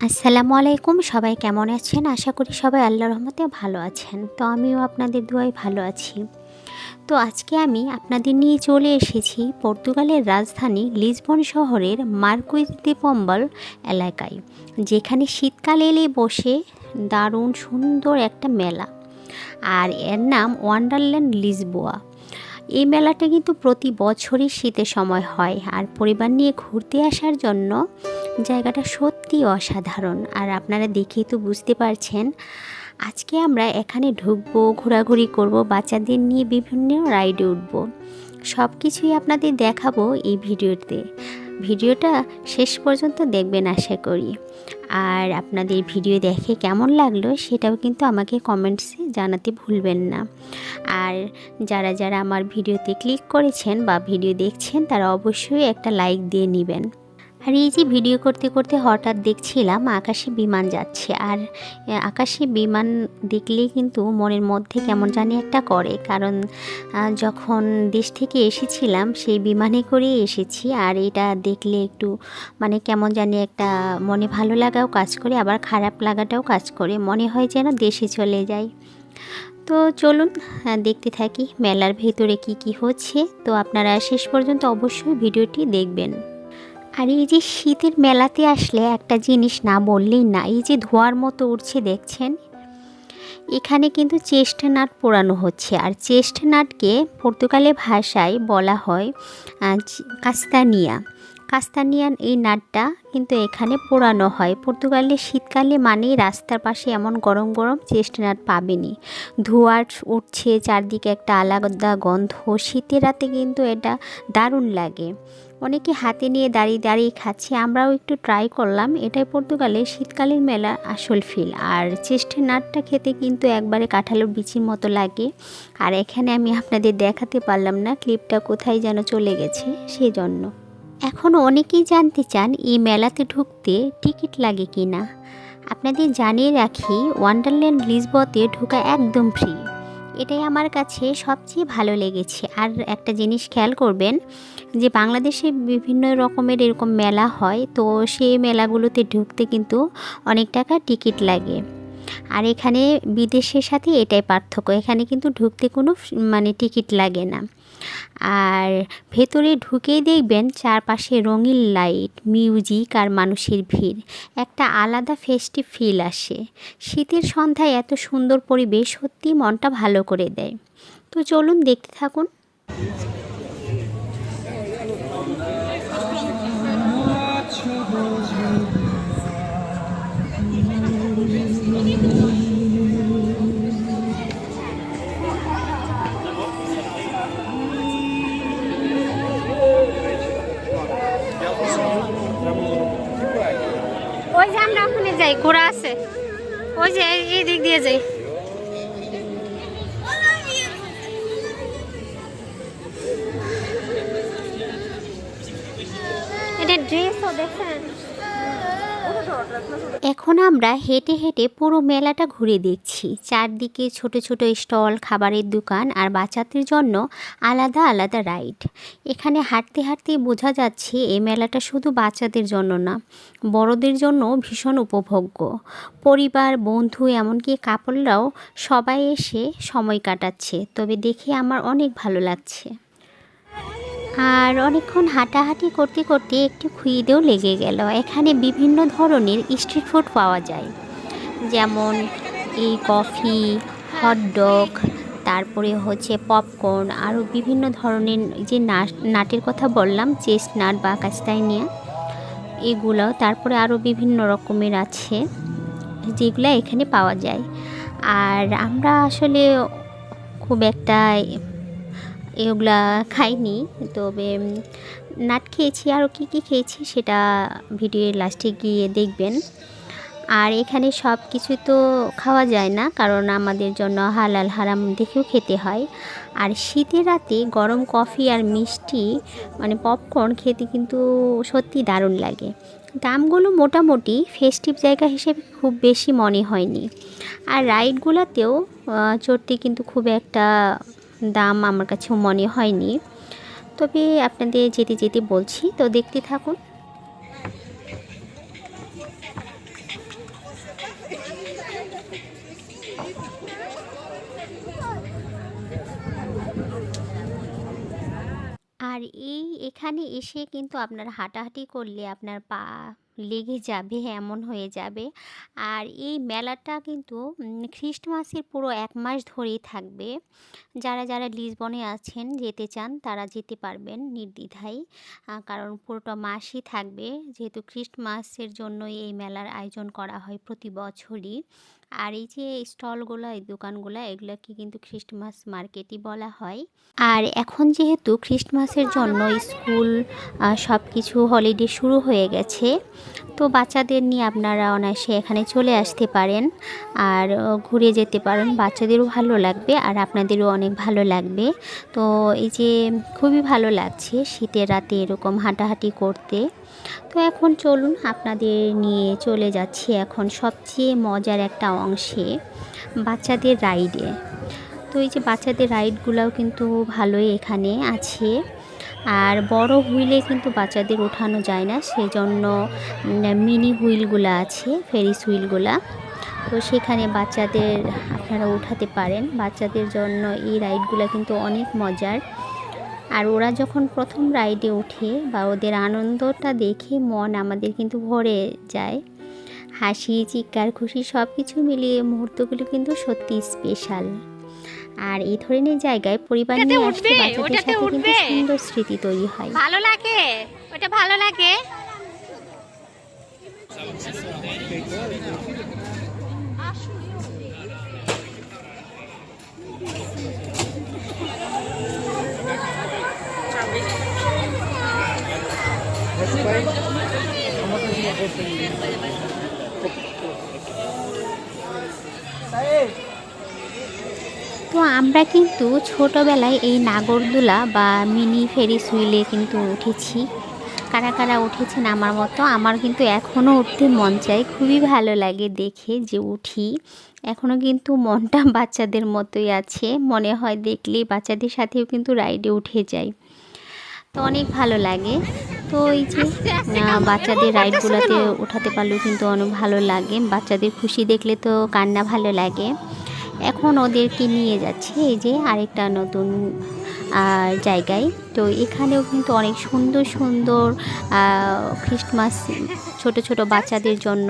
আসসালামু আলাইকুম, সবাই কেমন আছেন? আশা করি সবাই আল্লাহ রহমতে ভালো আছেন। তো আমিও আপনাদের দুয়ায় ভালো আছি। তো আজকে আমি আপনাদের নিয়ে চলে এসেছি পর্তুগালের রাজধানী লিসবন শহরের মার্কুইজ দ্বীপম্বল এলাকায়, যেখানে শীতকাল এলে বসে দারুণ সুন্দর একটা মেলা। আর এর নাম ওয়ান্ডারল্যান্ড লিসবোয়া এই মেলাটা কিন্তু প্রতি বছরই শীতের সময় হয়। আর পরিবার নিয়ে ঘুরতে আসার জন্য জায়গাটা সত্যি অসাধারণ। আর আপনারা দেখেই তো বুঝতে পারছেন, আজকে আমরা এখানে ঢুকবো, ঘোরাঘুরি করব, বাচ্চাদের নিয়ে বিভিন্ন রাইডে উঠব। সব কিছুই আপনাদের দেখাবো এই ভিডিওতে। ভিডিওটা শেষ পর্যন্ত দেখবেন আশা করি। আর আপনাদের ভিডিও দেখে কেমন লাগল সেটাও কিন্তু আমাকে কমেন্টসে জানাতে ভুলবেন না। আর যারা যারা আমার ভিডিওতে ক্লিক করেছেন বা ভিডিও দেখছেন তারা অবশ্যই একটা লাইক দিয়ে নেবেন। আর এই যে ভিডিও করতে করতে হঠাৎ দেখছিলাম আকাশে বিমান যাচ্ছে। আর আকাশে বিমান দেখলেই কিন্তু মনের মধ্যে কেমন জানি একটা করে। কারণ যখন দেশ থেকে এসেছিলাম, সেই বিমানে করেই এসেছি। আর এটা দেখলে একটু মানে কেমন জানি একটা মনে ভালো লাগাও কাজ করে, আবার খারাপ লাগাটাও কাজ করে। মনে হয় যেন দেশে চলে যাই। তো চলুন দেখতে থাকি মেলার ভেতরে কি কি হচ্ছে। তো আপনারা শেষ পর্যন্ত অবশ্যই ভিডিওটি দেখবেন। আর এই যে শীতের মেলাতে আসলে একটা জিনিস না বললেই না, এই যে ধোয়ার মতো উঠছে দেখছেন? এখানে কিন্তু চেস্টনাট পোড়ানো হচ্ছে। আর চেস্টনাটকে পর্তুগালে ভাষায় বলা হয় কাস্তানিয়া। কাস্তানিয়ান এই নাটটা কিন্তু এখানে পোড়ানো হয়। পর্তুগালে শীতকালে মানেই রাস্তার পাশে এমন গরম গরম চেস্ট নাট পাবেনি। ধোঁয়া উঠছে, চারদিকে একটা আলাদা গন্ধ। শীতের রাতে কিন্তু এটা দারুণ লাগে। অনেকে হাতে নিয়ে দাঁড়িয়ে দাঁড়িয়ে খাচ্ছে, আমরাও একটু ট্রাই করলাম। এটাই পর্তুগালে শীতকালীন মেলার আসল ফিল আর চেষ্টের নাটটা খেতে কিন্তু একবারে কাঁঠালের বিচির মতো লাগে। আর এখানে আমি আপনাদের দেখাতে পারলাম না ক্লিপটা কোথায় যেন চলে গেছে সেই জন্য এখন অনেকেই জানতে চান এই মেলাতে ঢুকতে টিকিট লাগে কি না আপনাদের জানিয়ে রাখি, ওয়ান্ডারল্যান্ড লিসবতে ঢোকা একদম ফ্রি এটাই আমার কাছে সবচেয়ে ভালো লেগেছে। আর একটা জিনিস খেয়াল করবেন, যে বাংলাদেশে বিভিন্ন রকমের এরকম মেলা হয়, তো সেই মেলাগুলোতে ঢুকতে কিন্তু অনেক টাকা টিকিট লাগে। আর এখানে বিদেশের সাথে এটাই পার্থক্য। এখানে কিন্তু ঢুকতে কোনো মানে টিকিট লাগে না। আর ভেতরে ঢুকেই দেখবেন চারপাশে রঙিন লাইট, মিউজিক আর মানুষের ভিড়। একটা আলাদা ফেস্টিভ ফিল আসে। শীতের সন্ধ্যায় এত সুন্দর পরিবেশ সত্যি মনটা ভালো করে দেয়। তো চলুন দেখতে থাকুন ওই যে আমরা ওখানে যাই, ঘোড়া আছে। ওই যে এই- দিক দিয়ে যাই। এটা ড্রেসও দেখেন এখন আমরা হেঁটে হেঁটে পুরো মেলাটা ঘুরে দেখছি। চারদিকে ছোট ছোট স্টল, খাবারের দোকান আর বাচ্চাদের জন্য আলাদা আলাদা রাইড। এখানে হাঁটতে হাঁটতে বোঝা যাচ্ছে এই মেলাটা শুধু বাচ্চাদের জন্য না, বড়দের জন্য ভীষণ উপভোগ্য। পরিবার, বন্ধু এমনকি কাপড়রাও সবাই এসে সময় কাটাচ্ছে, তবে দেখে আমার অনেক ভালো লাগছে। আর অনেকক্ষণ হাঁটাহাঁটি করতে করতে একটু খুইদেও লেগে গেল। এখানে বিভিন্ন ধরনের স্ট্রিট ফুড পাওয়া যায়। যেমন এই কফি হটডগ তারপরে হচ্ছে পপকর্ন আরও বিভিন্ন ধরনের যে নাট- নাটের কথা বললাম চেস্ট নাট বা কাস্তাইনিয়া এগুলো। তারপরে আরও বিভিন্ন রকমের আছে, যেগুলো এখানে পাওয়া যায়। আর আমরা আসলে খুব একটা এগুলা খাইনি, তবে নাট খেয়েছি আরও কী কী খেয়েছি সেটা ভিডিওর লাস্টে গিয়ে দেখবেন। আর এখানে সব কিছু তো খাওয়া যায় না, কারণ আমাদের জন্য হালাল হারাম দেখেও খেতে হয়। আর শীতের রাতে গরম কফি আর মিষ্টি মানে পপকর্ন খেতে কিন্তু সত্যি দারুণ লাগে। দামগুলো মোটামুটি ফেস্টিভ জায়গা হিসেবে খুব বেশি মনে হয়নি। আর রাইডগুলোতেও চড়তে কিন্তু খুব একটা দাম আমার কাছেও মনে হয়নি। তবে আপনাদের যেতে যেতে বলছি, তো দেখতে থাকুন। আর এই এখানে এসে কিন্তু আপনার হাঁটাহাঁটি করলে আপনার পা লেগে যাবে, এমন হয়ে যাবে। আর এই মেলাটা কিন্তু খ্রিস্টমাসের পুরো এক মাস ধরেই থাকবে। যারা যারা লিসবনে আছেন, যেতে চান, তারা যেতে পারবেন নির্দ্বিধায়। কারণ পুরোটা মাসই থাকবে। যেহেতু খ্রিস্টমাসের জন্য এই মেলার আয়োজন করা হয় প্রতি বছরই। আর এই যে স্টলগুলো, এই দোকানগুলো, এগুলোকে কিন্তু খ্রিস্টমাস মার্কেটই বলা হয়। আর এখন যেহেতু খ্রিস্টমাসের জন্য স্কুল সব কিছু হলিডে শুরু হয়ে গেছে, তো বাচ্চাদের নিয়ে আপনারা অনায়াসে এখানে চলে আসতে পারেন। আর ঘুরে যেতে পারেন। বাচ্চাদেরও ভালো লাগবে আর আপনাদেরও অনেক ভালো লাগবে। তো এই যে, খুবই ভালো লাগছে শীতের রাতে এরকম হাঁটাহাঁটি করতে। তো এখন চলুন আপনাদের নিয়ে চলে যাচ্ছি এখন সবচেয়ে মজার একটা অংশে, বাচ্চাদের রাইডে। তো এই যে বাচ্চাদের রাইডগুলোও কিন্তু ভালোই এখানে আছে। আর বড় হুইলে কিন্তু বাচ্চাদের ওঠানো যায় না সেই জন্য মিনি হুইলগুলো আছে, ফেরিস হুইলগুলা। তো সেখানে বাচ্চাদের আপনারা উঠাতে পারেন। বাচ্চাদের জন্য এই রাইডগুলো কিন্তু অনেক মজার। আর ওরা যখন প্রথম রাইডে ওঠে বা ওদের আনন্দটা দেখে মন আমাদের কিন্তু ভরে যায়। হাসি চিৎকার খুশি সব কিছু মিলিয়ে মুহূর্তগুলো কিন্তু সত্যি স্পেশাল আর এই ধরনের জায়গায় পরিবার নিয়ে আসলে বাচ্চাদের সাথে কিন্তু সুন্দর স্মৃতি তৈরি হয়। ভালো লাগে ওটা ভালো লাগে। তো আমরা কিন্তু ছোটোবেলায় এই নাগরদোলা বা মিনি ফেরিস হুইলে কিন্তু উঠেছি। কারা কারা উঠেছেন আমার মতো? আমার কিন্তু এখনও উঠতে মন চায়। খুবই ভালো লাগে দেখে যে উঠি। এখনও কিন্তু মনটা বাচ্চাদের মতোই আছে। মনে হয় দেখলে বাচ্চাদের সাথেও কিন্তু রাইডে উঠে যাই। তো অনেক ভালো লাগে। তো এই যে বাচ্চাদের রাইডগুলোতে ওঠাতে পারলেও কিন্তু অনেক ভালো লাগে। বাচ্চাদের খুশি দেখলে তো কান্না ভালো লাগে। এখন ওদেরকে নিয়ে যাচ্ছে এই যে আরেকটা নতুন জায়গায়। তো এখানেও কিন্তু অনেক সুন্দর সুন্দর খ্রিস্টমাস ছোট ছোট বাচ্চাদের জন্য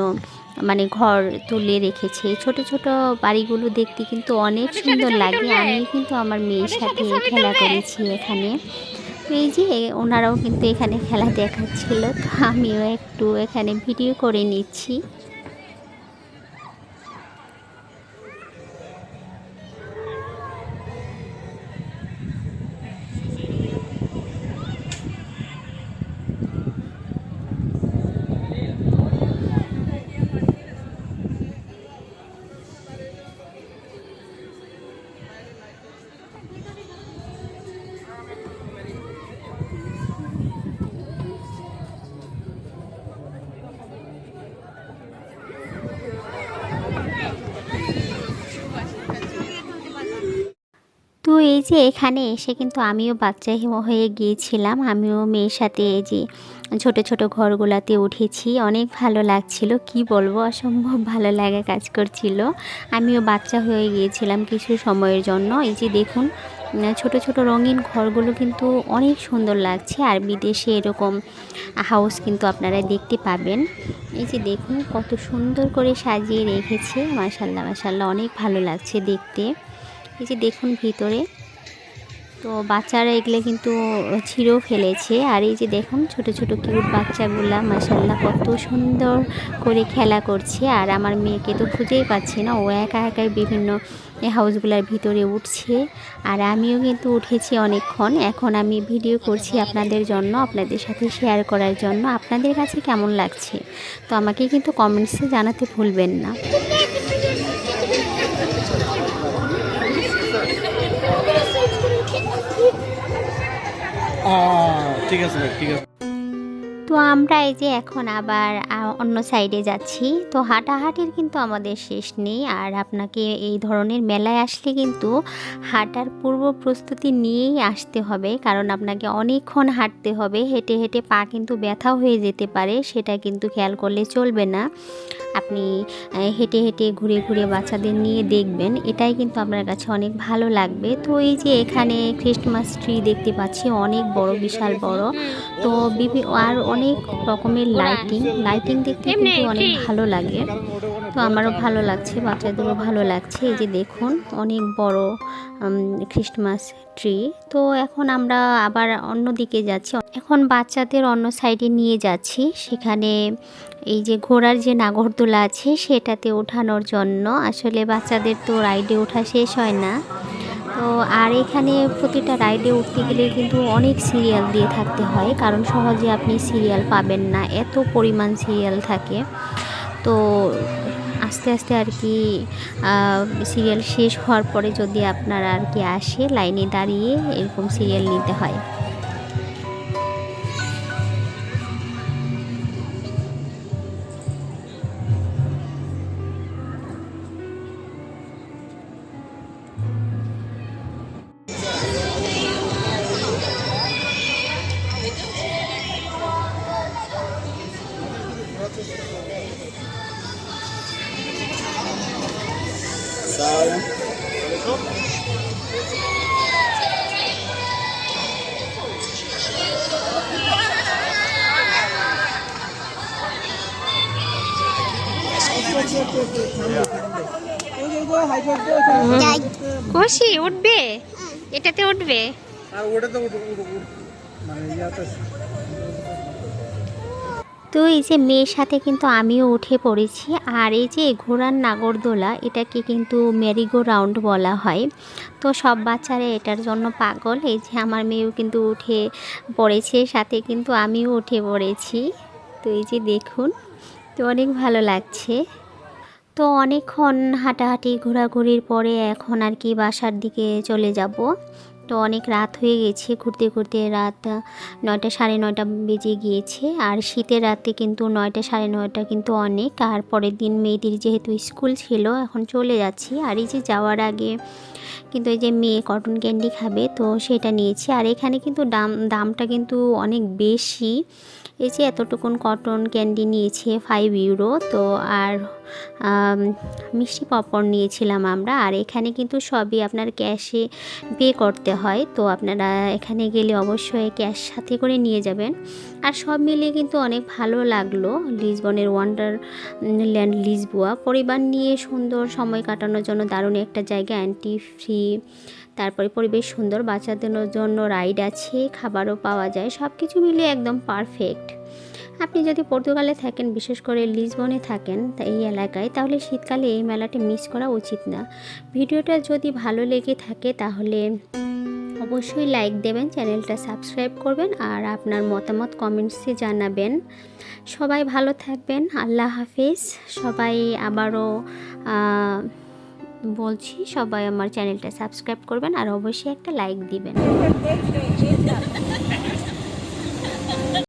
মানে ঘর তুলে রেখেছে। ছোট ছোট বাড়িগুলো দেখতে কিন্তু অনেক সুন্দর লাগে। আমি কিন্তু আমার মেয়ের সাথে খেলা করেছি এখানে। এই যে ওনারাও কিন্তু এখানে খেলা দেখাচ্ছিল তো আমিও একটু এখানে ভিডিও করে নিচ্ছি। এই যে এখানে এসে কিন্তু আমিও বাচ্চা হয়ে গিয়েছিলাম। আমিও মেয়ের সাথে এই যে ছোট ছোট ঘরগুলাতে উঠেছি। অনেক ভালো লাগছিল। কি বলব? অসম্ভব ভালো লাগা কাজ করছিল। আমিও বাচ্চা হয়ে গিয়েছিলাম কিছু সময়ের জন্য। এই যে দেখুন ছোট ছোট রঙিন ঘরগুলো কিন্তু অনেক সুন্দর লাগছে। আর বিদেশে এরকম হাউস কিন্তু আপনারা দেখতে পাবেন। এই যে দেখুন, কত সুন্দর করে সাজিয়ে রেখেছে। মাসাল্লাহ মাসাল্লাহ অনেক ভালো লাগছে দেখতে। এই যে দেখুন ভিতরে তো বাচ্চারা এগুলো কিন্তু ছিঁড়েও ফেলেছে। আর এই যে দেখুন, ছোট ছোট কিউট বাচ্চাগুলা মাসাল্লাহ কত সুন্দর করে খেলা করছে। আর আমার মেয়েকে তো খুঁজেই পাচ্ছি না, ও একা একাই বিভিন্ন হাউসগুলোর ভিতরে উঠছে। আর আমিও কিন্তু উঠেছি অনেকক্ষণ। এখন আমি ভিডিও করছি আপনাদের জন্য, আপনাদের সাথে শেয়ার করার জন্য। আপনাদের কাছে কেমন লাগছে? তো আমাকে কিন্তু কমেন্টসে জানাতে ভুলবেন না। ঠিক আছে ঠিক আছে। তো আমরা এই যে এখন আবার অন্য সাইডে যাচ্ছি। তো হাঁটাহাঁটির কিন্তু আমাদের শেষ নেই। আর আপনাকে এই ধরনের মেলায় আসলে কিন্তু হাঁটার পূর্ব প্রস্তুতি নিয়েই আসতে হবে। কারণ আপনাকে অনেকক্ষণ হাঁটতে হবে। হেঁটে হেঁটে পা কিন্তু ব্যথা হয়ে যেতে পারে। সেটা কিন্তু খেয়াল করলে চলবে না। আপনি হেঁটে হেঁটে ঘুরে ঘুরে বাচ্চাদের নিয়ে দেখবেন। এটাই কিন্তু আপনার কাছে অনেক ভালো লাগবে। তো এই যে এখানে খ্রিস্টমাস ট্রি দেখতে পাচ্ছি, অনেক বড়, বিশাল বড়। তো আর অনেক রকমের লাইটিং লাইটিং দেখতে কিন্তু অনেক ভালো লাগে। তো আমারও ভালো লাগছে, বাচ্চাদেরও ভালো লাগছে। এই যে দেখুন, অনেক বড় খ্রিস্টমাস ট্রি তো এখন আমরা আবার অন্য দিকে যাচ্ছি। এখন বাচ্চাদের অন্য সাইডে নিয়ে যাচ্ছি। সেখানে এই যে ঘোড়ার যে নাগরদোলা আছে, সেটাতে ওঠানোর জন্য। আসলে বাচ্চাদের তো রাইডে ওঠা শেষ হয় না। তো আর এখানে প্রতিটা রাইডে উঠতে গেলে কিন্তু অনেক সিরিয়াল দিয়ে থাকতে হয়। কারণ সহজে আপনি সিরিয়াল পাবেন না। এত পরিমাণ সিরিয়াল থাকে। তো আস্তে আস্তে আর কি সিরিয়াল শেষ হওয়ার পরে যদি আপনারা আর কি আসে লাইনে দাঁড়িয়ে এরকম সিরিয়াল নিতে হয়। খুশি উঠবে? এটাতে উঠবে। আর ওটা তো মানে ইয়াতে তো এই যে মেয়ের সাথে কিন্তু আমিও উঠে পড়েছি, আর এই যে ঘোড়ার নাগরদোলা, এটাকে কিন্তু মেরিগো রাউন্ড বলা হয়। তো সব বাচ্চারা এটার জন্য পাগল, এই যে আমার মেয়েও কিন্তু উঠে পড়েছে, সাথে কিন্তু আমিও উঠে পড়েছি। তো এই যে দেখুন, তো অনেক ভালো লাগছে। তো অনেকক্ষণ হাঁটাহাঁটি, ঘোরাঘুরির পরে এখন আর কি বাসার দিকে চলে যাব। তো অনেক রাত হয়ে গেছে ঘুরতে ঘুরতে রাত নয়টা সাড়ে নয়টা বেজে গিয়েছে। আর শীতের রাতে কিন্তু নয়টা সাড়ে নয়টা কিন্তু অনেক। আর পরের দিন মেয়েদের যেহেতু স্কুল ছিল, এখন চলে যাচ্ছি। আর এই যে যাওয়ার আগে কিন্তু এই যে মেয়ে কটন ক্যান্ডি খাবে, তো সেটা নিয়েছি। আর এখানে কিন্তু দাম, দামটা কিন্তু অনেক বেশি। এই যে এতটুকুন কটন ক্যান্ডি নিয়েছে ফাইভ ইউরো তো আর মিষ্টি পপকর্ন নিয়েছিলাম আমরা। আর এখানে কিন্তু সবই আপনার ক্যাশে পে করতে হয়, তো আপনারা এখানে গেলে অবশ্যই ক্যাশ সাথে করে নিয়ে যাবেন। আর সব মিলিয়ে কিন্তু অনেক ভালো লাগল লিসবনের ওয়ান্ডার ল্যান্ড লিসবুয়া। পরিবার নিয়ে সুন্দর সময় কাটানোর জন্য দারুণ একটা জায়গা অ্যান্টি ফ্রি তারপরে পরিবেশ সুন্দর, বাচ্চাদের জন্য রাইড আছে, খাবারও পাওয়া যায় সব কিছু মিলিয়ে একদম পারফেক্ট আপনি যদি পর্তুগালে থাকেন, বিশেষ করে লিসবনে থাকেন এই এলাকায়, তাহলে শীতকালে এই মেলাটি মিস করা উচিত না। ভিডিওটা যদি ভালো লেগে থাকে, তাহলে অবশ্যই লাইক দেবেন, চ্যানেলটা সাবস্ক্রাইব করবেন, আর আপনার মতামত কমেন্টসে জানাবেন। সবাই ভালো থাকবেন, আল্লাহ হাফিজ। সবাই আবারও বলছি সবাই আমার চ্যানেলটা সাবস্ক্রাইব করবেন আর অবশ্যই একটা লাইক দিবেন।